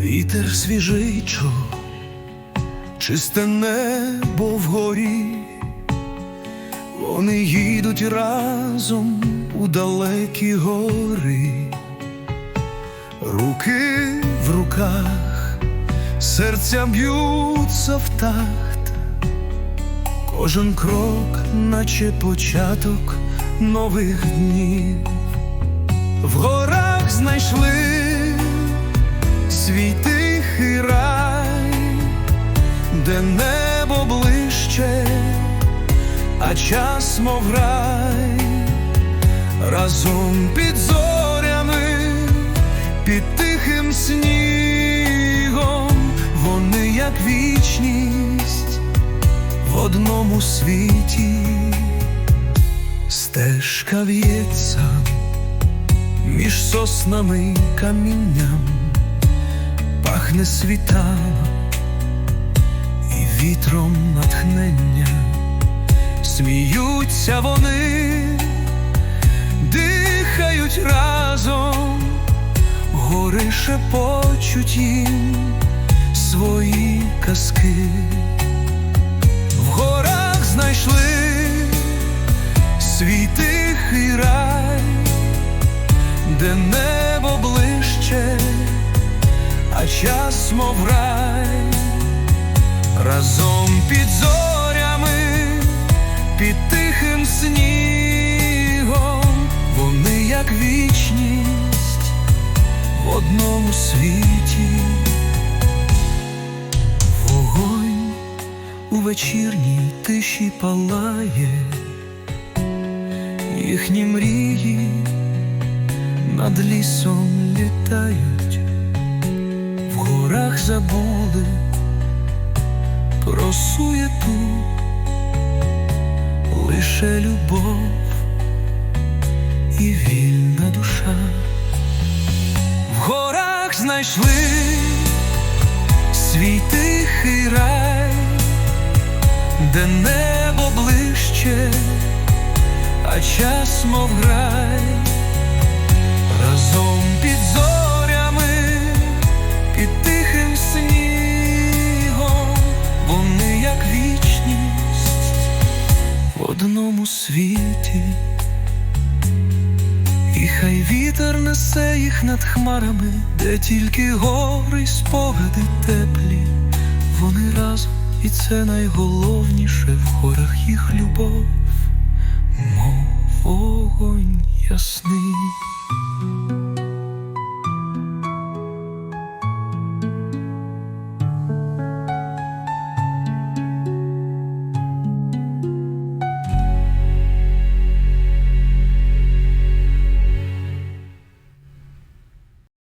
вітер свіжий чув, чисте небо вгорі, вони їдуть разом у далекі гори, руки в руках, серця б'ються в такт, кожен крок, наче початок нових днів. В горах знайшли де небо ближче, а час мов рай, разом під зорями, під тихим снігом, вони як вічність в одному світі, стежка в'ється між соснами камінням пахне світало і вітром натхнення, сміються вони, дихають разом, гори шепочуть їм свої казки, в горах знайшли свій тихий рай де небо ближче, а час мов рай, разом під зорями, під тихим снігом, вони як вічність в одному світі, вогонь у вечірній тиші палає, їхні мрії над лісом літають, в горах забули про суєту, лише любов і вільна душа. В горах знайшли свій тихий рай, де небо ближче, а час мов грай разом під зорями, цьому світі, і хай вітер несе їх над хмарами, де тільки гори й спогади теплі, вони разом, і це найголовніше в горах їх любов, мов вогонь ясний.